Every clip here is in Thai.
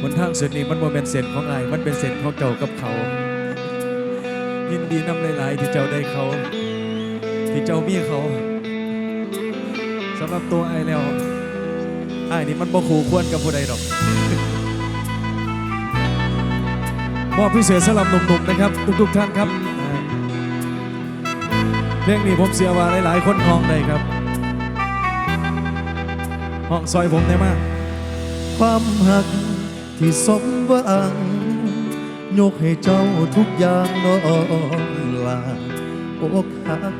หนทางเส้นนี้มันโมเมนเส้นของอายมันเป็นเส้นของเจ้ากับเขา ยินดีนำหลายๆที่เจ้าได้เขา ที่เจ้ามีเขาสำหรับตัวไอ้แล้วไอ้นี่มันบ่คู่ควรกับผู้ใดดอกมอบพิเศษสำหรับหนุ่มๆนะครับ ทุกๆท่านครับอ่าเพลงนี้ผมเสียว่าหลายๆคนห้องได้ครับห้องซอยผมได้มาก ความหัก ที่สมหวัง ยกให้เจ้าทุกอย่างน้องลาอกหัก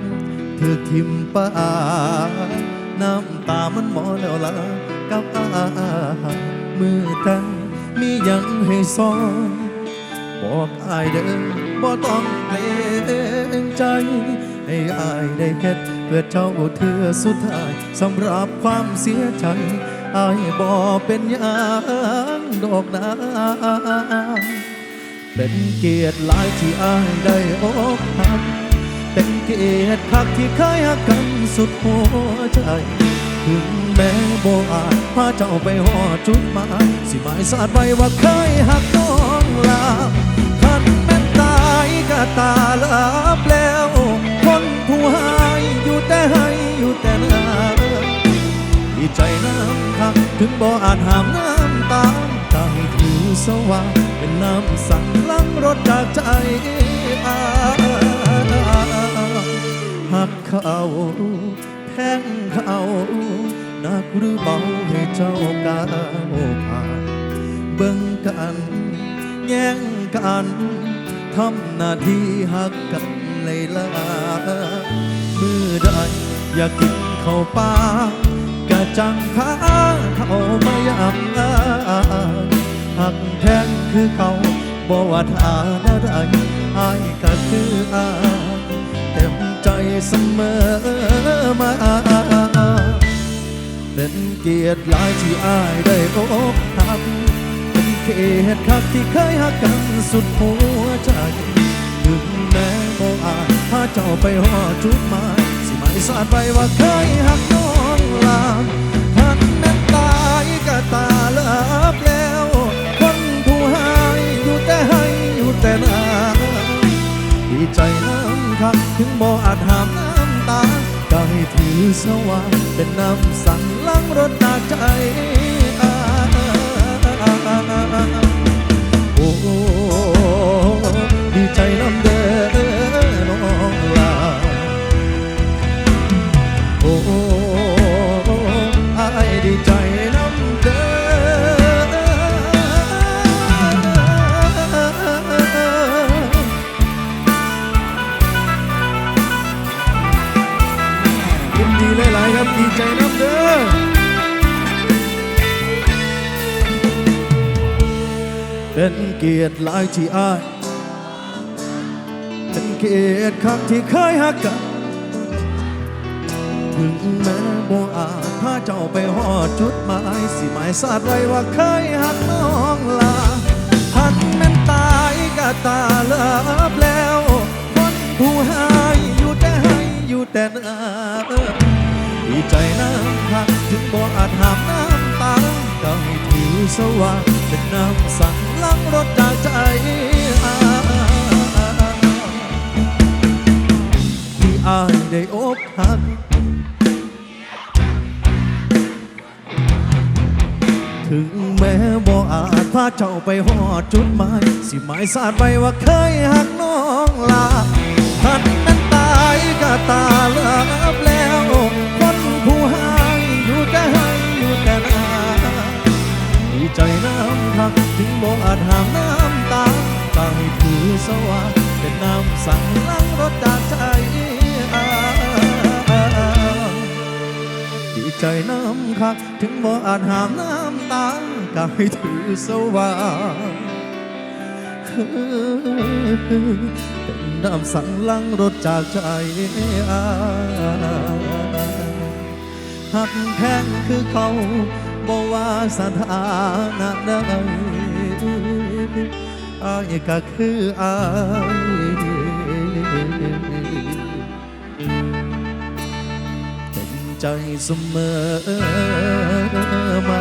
ถือทิมป่าน้ำตามันหมอแล้วลากับอามือตั้งมียังให้ซ้อนบอกอายเด้อบ่ต้องเกรงใจ ให้อายได้เฮ็ดเพื่อเจ้าเธอสุดท้ายสำหรับความเสียใจ ไอายบ่เป็นยังดอกนาเป็นเกียรติหลายที่อายได้อกหักเป็นเกียรติคักที่เคยหักกันสุดหัวใจถึงแม้บ่อาจพาเจ้าไปหอดจุดหมายสิหมายสาดไว้ว่าเคยหักน้องลาคันแม่นตายก็ตาลับแล้ว คนผู้หายอยู่แต่ให้อยู่ ใจน้ำคักถึงบ่อาจหามน้ำตาตาให้ถือสว่างเป็นน้ำสั่งลังรถจากใจอาหักเขาแทงเขาหนักหรือเบาให้เจ้าก้าวผ่านเบิ่งกันแย่งกันทำหน้าที่หักกันเลยล่ะมือใดอยากกินข้าวปลาก จังพาเขามายำอายหักแทงคือเขาบ่ว่าทานอะไอายก็คืออายเต็มใจเสมอมา เป็นเกียรติหลายที่อายได้อกหักเป็นเกียรติคักที่เคยหักกันสุดหัวใจถึงแม้บ่อาจพาเจ้าไปหอจุดหมายสิหมายสาดไปว่าเคยหักน้องลา ใจน้ำคักถึงบ่อาจหามน้ำตาก็ให้ถือสว่างเป็นน้ำสั่งล้างรถตาใจโอ้ดีใจน้ำเด้อน้องลาโอ้ เกียรติหลายที่อายเป็นเกียรติคักที่เคยหักกันถึงแม้บ่อาจพาเจ้าไปหอดจุดหมายสิหมายสาดไว้ว่าเคยหักน้องลาหันแม่นตายก็ตาเลิบแล้วคนผู้หายอยู่แต่ให้อยู่แต่นาดีใจน้ำคักถึงบ่อาจหามน้ำตาก็ให้ถือสว่างเป็นน้ำสั่ง ลังรถจากใจที่อายได้อกหัก ถึงแม้บ่อาจพาเจ้าไปหอดจุดหมาย สิหมายสาดไว้ว่าเคยหักน้องลา สว่างเป็นน้ำสั่งล้างรถจากใจดีใจน้ำคักถึงบ่อาจหามน้ำตาก็ให้ถือสว่างเป็นน้ำสั่งลังรถจากใจอาหักแพงคือเขาบ่ว่าสถานะใด อายก็คืออายเป็นใจเสมอมา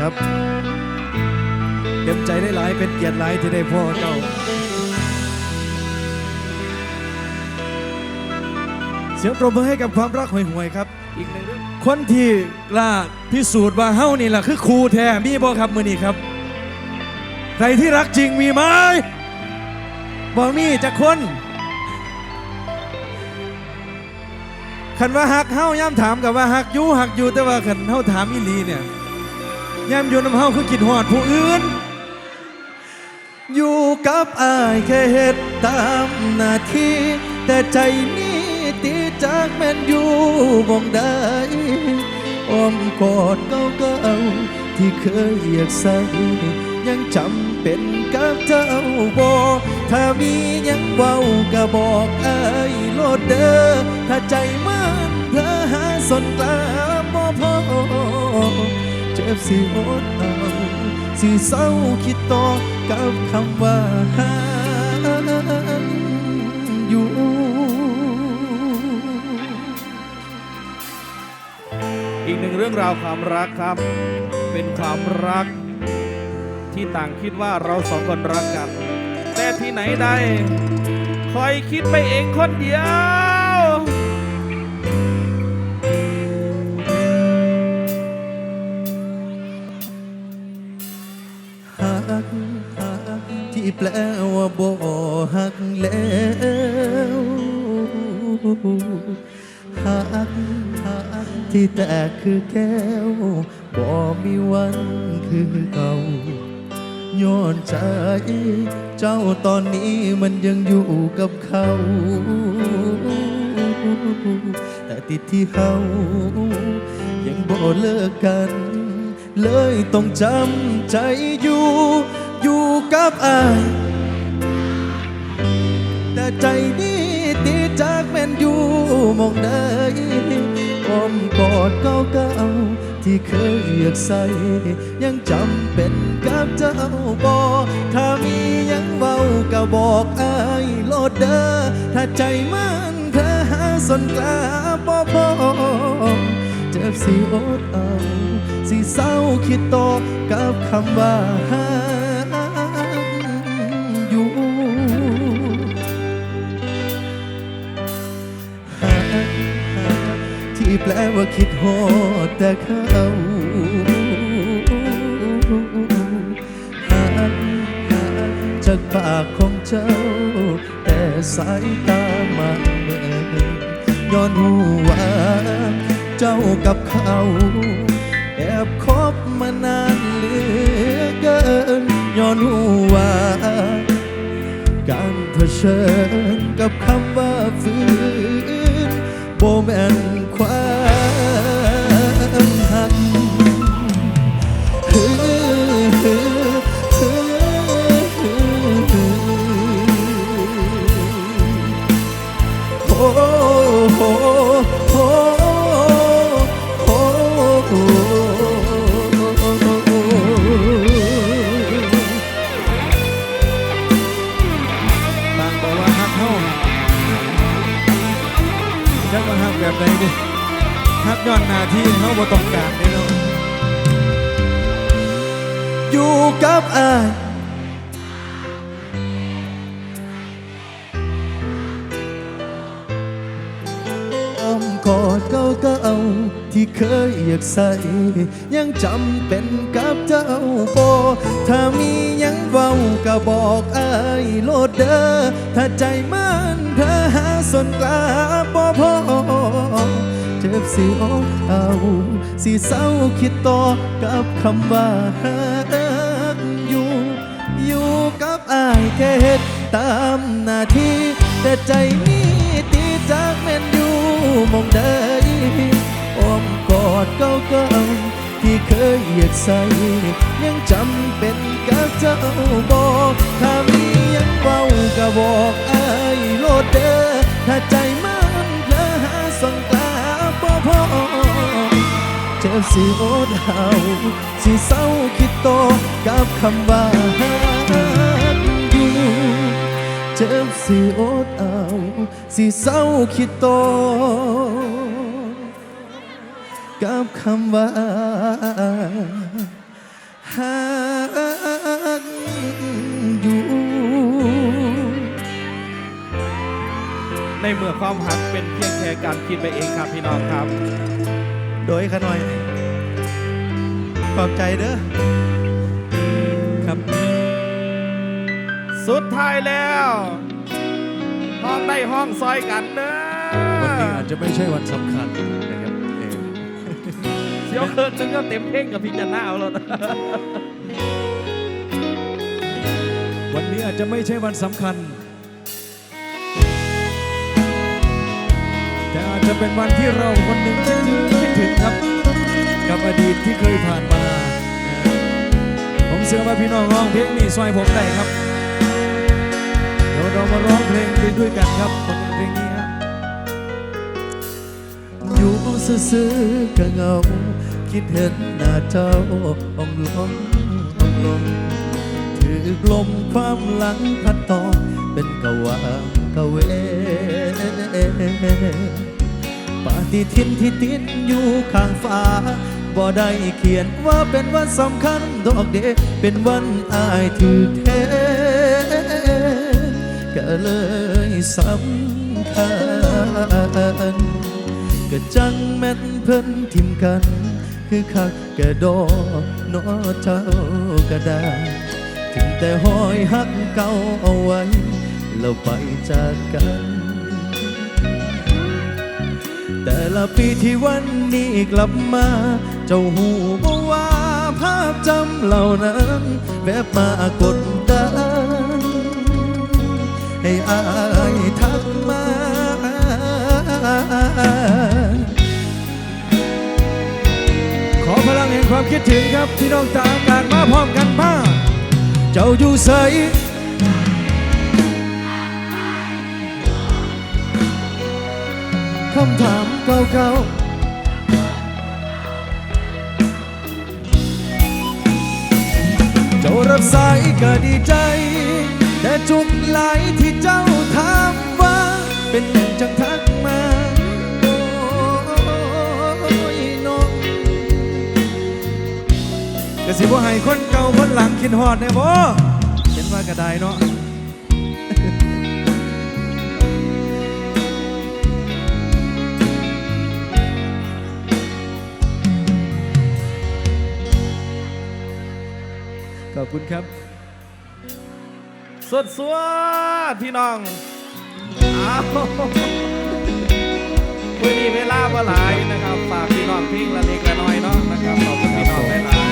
ครับ เต็มใจได้หลายเป็นเกียรติหลายที่ได้พ่อเจ้าเสียงปรบมือให้กับความรักห่วยๆครับ อีกหนึ่งเรื่องคนที่กล้าพิสูจน์ว่าเฮ้านี่แหละคือครูแท้มีบ่ครับมือนี้ครับ ใครที่รักจริงมีไหมบอกมีจะคนขันว่าหักเฮ้าย่ำถามกับว่าหักยู่หักอยู่แต่ว่าขันเฮ้าถามอีหลีเนี่ยย่ำอยู่น้ำเฮ้าคือกิดหอดผู้อื่น อยู่กับอายแค่เหตุตามนาทีแต่ใจนี้ ตีจากแม่นอยู่บ่งได้อ้อมกอดเก่าๆที่เคยอยกใส่ยังจำเป็นกับเจ้าบ่ถ้ามียังเว้าก็บอกอายโลดเด้อถ้าใจมันเพลอหาสนกลาบ่พอเจ็บสิอดเอาสิเศร้าคิดต่อกับคำว่าหาอยู่ หนึ่งเรื่องราวความรักครับ เป็นความรัก ที่ต่างคิดว่าเราสองคนรักกัน แต่ที่ไหนได้คอยคิดไปเองคนเดียวหักหักที่แปลว่าบ่หักแล้วหักหัก ที่แตกคือแก้วบ่มีวันคือเก่าย้อนใจ เจ้าตอนนี้มันยังอยู่กับเขา แต่ติดที่เขายังบ่เลิกกัน เลยต้องจำใจอยู่ อยู่กับอายแต่ใจนี้ตีจากแม่นอยู่มองใด อ้อมกอดเก่าๆที่เคยอยกใส่ ยังจำเป็นกับเจ้าบอถ้ามียังเว้าก็บอกอายโลดเด้อถ้าใจมันเธอหาสนกลาบ่พอเจ็บสิอดเอา สิเศร้าคิดต่อกับคำว่าหา คิดโหดแต่เขาหักหักจากปากของเจ้า แต่สายตามันเบิ่งย้อนหูว่าเจ้ากับเขาแอบคบมานานเหลือเกินย้อนหูว่าการเผชิญกับคำว่าฝืนโบแมน บ่ต้องการเลยเนาะอยู่กับอายอ้อมกอดเก่าๆที่เคยอยากใส่ ยังจำเป็นกับเจ้าโบถ้ามียังเว้าก็บอกอายโลดเด้อถ้าใจมันเธอหาสนกล้าบ่พอ เจ็บสิอเอาสิเศร้าคิดต่อกับคำว่าหักอยู่ อยู่กับอายแค่เฮ็ดตามหน้าที่แต่ใจนี้ตีจากแม่นอยู่มองใดอ้อมกอดเก่าๆที่เคยอยากใส่ยังจำเป็นกับเจ้าบอกถ้ามียังเว้าก็บอกอายโลดเด้อถ้าใจ สิอดเอาสิเศร้าคิดโตกับคำว่าหักอยู่เจ็บสิอดเอาสิเศร้าคิดโตกับคำว่าหักอยู่ในเมื่อความหักเป็นเพียงแค่การคิดไปเองครับพี่น้องครับ โดยขน่อย ขอบใจเด้อครับ สุดท้ายแล้ว ห้องได้ห้องซอยกันเด้อวันนี้อาจจะไม่ใช่วันสำคัญนะครับเออเสียวเคิร์นนึงก็เต็มเพ่งกับพี่จันนาเอาแล้วนะวันนี้อาจจะไม่ใช่วันสำคัญ แต่อาจจะเป็นวันที่เราคนหนึ่งคิดถึงคิดถึงครับ กับอดีตที่เคยผ่านมา ผมเชื่อว่าพี่น้องร้องเพลงนี้ซอยผมได้ครับ เดี๋ยวเรามาร้องเพลงนี้ด้วยกันครับผลงานเพลงนี้ฮะอยู่ซื่อๆก็เงา คิดเห็นหน้าเจ้าอมลงอมลงถือกลมความหลังพัดตอนเป็นกะวางกะเวปฏิทินที่ติดอยู่ข้างฟ้า บ่ได้เขียนว่าเป็นวันสำคัญดอกเดเป็นวันอายถือเทก็เลยสำคัญก็จังแม่นเพิ่นทิมกัน คือคักกระดอนอเจ้าก็ได้ถึงแต่หอยหักเก่าเอาไว้แล้วไปจากกัน ละปีที่วันนี้กลับมา เจ้าหูบ่ว่าภาพจำเหล่านั้นแวบมากดดันให้อายทักมาขอพลังแห่งความคิดถึงครับพี่น้องตาอากาศมาพร้อมกันมาเจ้าอยู่ใสคำถาม เก่าๆเจ้ารับสายก็ดีใจ แต่จุกไหลายที่เจ้าถามว่า เป็นอย่างจังทักมาโอ้ยน้องกสิบ่ให้คนเก่าคนหลังคิดฮอดแน่บ่เห็นว่ากระไดเนาะ อบคุณครับสวดสวดพี่น้องอ้าววันนี้เวลาเมื่อหลายนะครับฝากพี่น้องพิงละเล็กละน้อยเนาะนะครับขอบคุณพี่น้องหลาย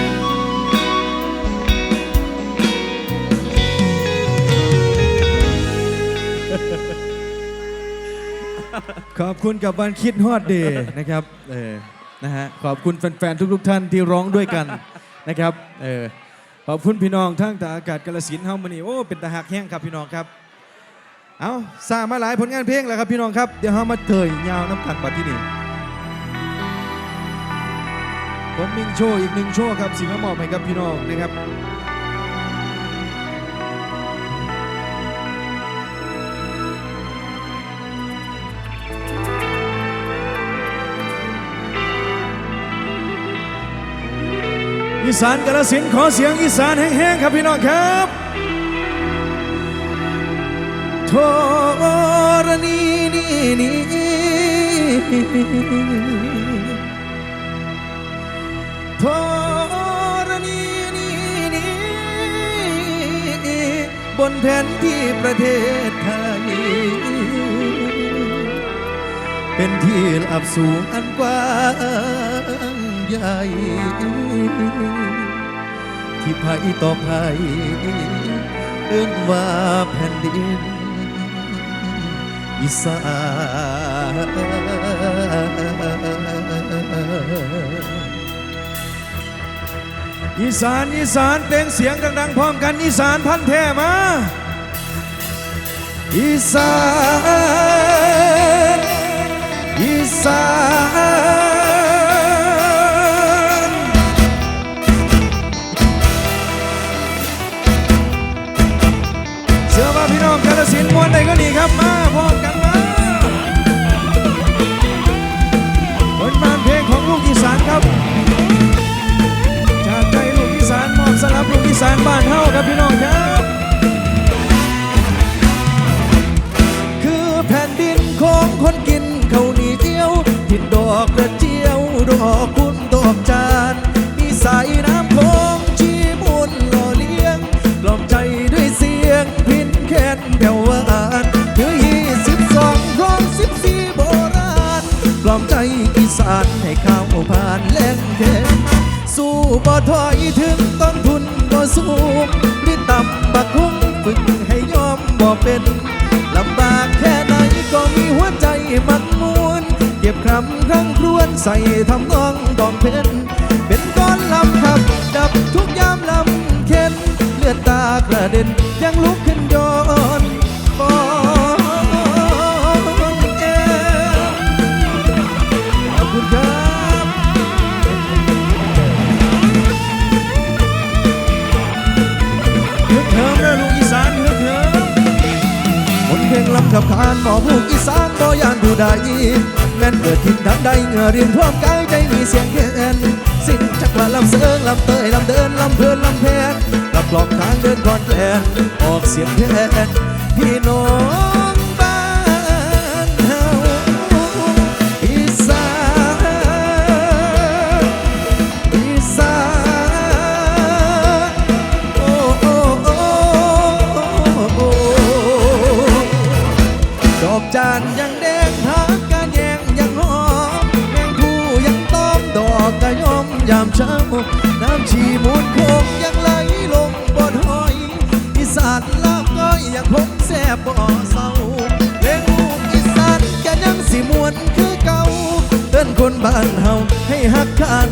ๆขอบคุณกับวันคิดฮอดเดย์นะครับเออนะฮะขอบคุณแฟนๆทุกๆท่านที่ร้องด้วยกันนะครับเออ ขอบคุณพี่น้องทั้งตาอากาศกาลสินเฮามานี่โอ้เป็นตาหักแห้งครับพี่น้องครับ เอาสร้างมาหลายผลงานเพลงแล้วครับพี่น้องครับ เดี๋ยวเฮามาเถยยาวน้ำกันบัดที่นี่ผมมิงโชว์อีกหนึ่งโชว์ครับสิมามอบให้กับพี่น้องนะครับ อีสานกาลสินขอเสียงอีสานแห้งๆครับพี่น้องครับโทรณีนี่นี่โทรณีนี่นี่บนแผ่นที่ประเทศไทย เป็นที่ลับสูงอันกว้าง ใหญ่ที่ภัยต่อภัยเอื้นว่าแผ่นดินอีสานอีสานอีสานเต็งเสียงดังๆพร้อมกันอีสานพันแท้มาอีสานอีสาน ครับมาพร้อมกันมาผลงานเพลงของลูกอีสานครับ จากใจลูกอีสานมอบสลับลูกอีสานบ้านเฮาครับพี่น้องครับ คือแผ่นดินของคนกินข้าวเหนียวทินดอกกระเจี บ่ถอยถึงต้นทุนบ่สูงหรือต่ำบักคุ้งฝึกให้ยอมบ่เป็นลำบากแค่ไหนก็มีหัวใจมันมวน เก็บคำครั้งครวนใส่ทำนองดองเพน หมอผูกอีสานบ่ยานผู้ใดแม่นเกิดทิ่นทางใดเงื่อเรียนท่วมกายใจมีเสียงแคนสิ่งจักรว่าลำเสิงลำเตยลำเดินลำเพลินลำแพนลำกลองทางเดินก่อนแกลนออกเสียงแคนพี่น้องานยังแดงหักกะแยงยังหอมแมงผู้ยังต้อมดอกกะยอมยามเช้า น้ำชีมูลโคงยังไหลลงบ่ถอยอีสานลาบก้อยยังคงแซ่บบ่อเศร้าเพลงลูกอีสานแกยังสิมวนคือเก่าเอิ้นคนบ้านเฮาให้ฮักกัน